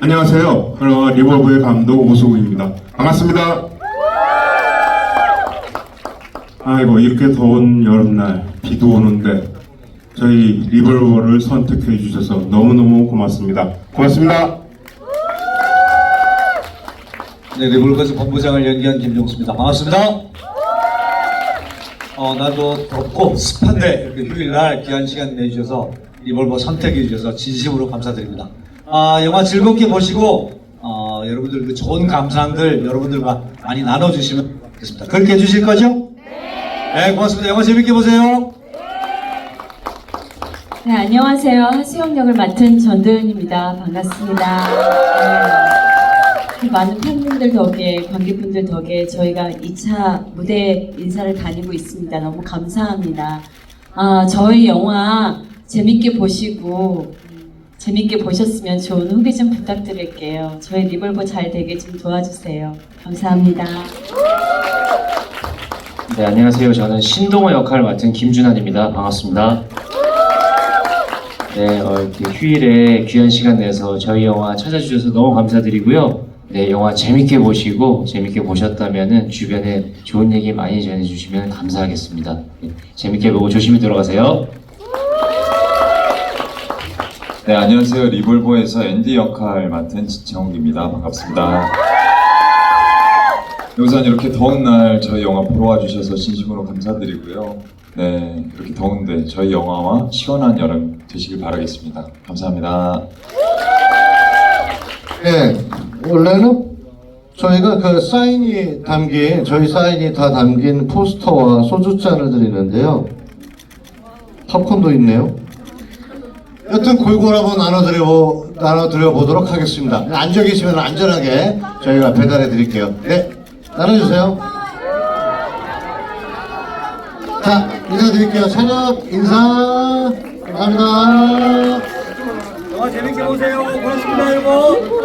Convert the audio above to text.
안녕하세요. 하나와 리볼브의 감독 오수구입니다. 반갑습니다. 아이고 이렇게 더운 여름날 비도 오는데 저희 리볼버를 선택해 주셔서 너무너무 고맙습니다. 고맙습니다. 네, 리볼버스 본부장을 연기한 김종수입니다. 반갑습니다. 어, 나도 덥고 습한데 이렇게 휴일날 귀한 시간 내주셔서 리볼버 선택해 주셔서 진심으로 감사드립니다. 아, 영화 즐겁게 보시고 어, 여러분들 그 좋은 감상들 여러분들과 많이 나눠주시면 좋겠습니다. 그렇게 해주실 거죠? 네, 고맙습니다. 영화 재밌게 보세요. 네, 안녕하세요. 하수영 역을 맡은 전도연입니다. 반갑습니다. 네, 많은 팬분들 덕에, 관객분들 덕에 저희가 2차 무대 인사를 다니고 있습니다. 너무 감사합니다. 아, 저희 영화 재밌게 보시고, 음, 재밌게 보셨으면 좋은 후기 좀 부탁드릴게요. 저희 리볼버 잘 되게 좀 도와주세요. 감사합니다. 네, 안녕하세요. 저는 신동호 역할을 맡은 김준환입니다. 반갑습니다. 네, 어, 이렇게 휴일에 귀한 시간 내서 저희 영화 찾아주셔서 너무 감사드리고요. 네, 영화 재밌게 보시고 재밌게 보셨다면은 주변에 좋은 얘기 많이 전해주시면 감사하겠습니다. 네, 재밌게 보고 조심히 들어가세요. 네, 안녕하세요. 리볼보에서 앤디 역할 맡은 지창욱입니다. 반갑습니다. 우선 이렇게 더운 날 저희 영화 보러 와주셔서 진심으로 감사드리고요. 네, 이렇게 더운데 저희 영화와 시원한 여름 되시길 바라겠습니다. 감사합니다. 예, 원래는 저희가 그 사인이 담긴, 저희 사인이 다 담긴 포스터와 소주잔을 드리는데요. 팝콘도 있네요. 여튼 골고루 한번 나눠드려, 나눠드려 보도록 하겠습니다. 앉아 계시면 안전하게 저희가 배달해 드릴게요. 네, 나눠주세요. 자, 인사드릴게요. 찬혁 인사. 감사합니다. 영화 재밌게 보세요. 고맙습니다, 여러분.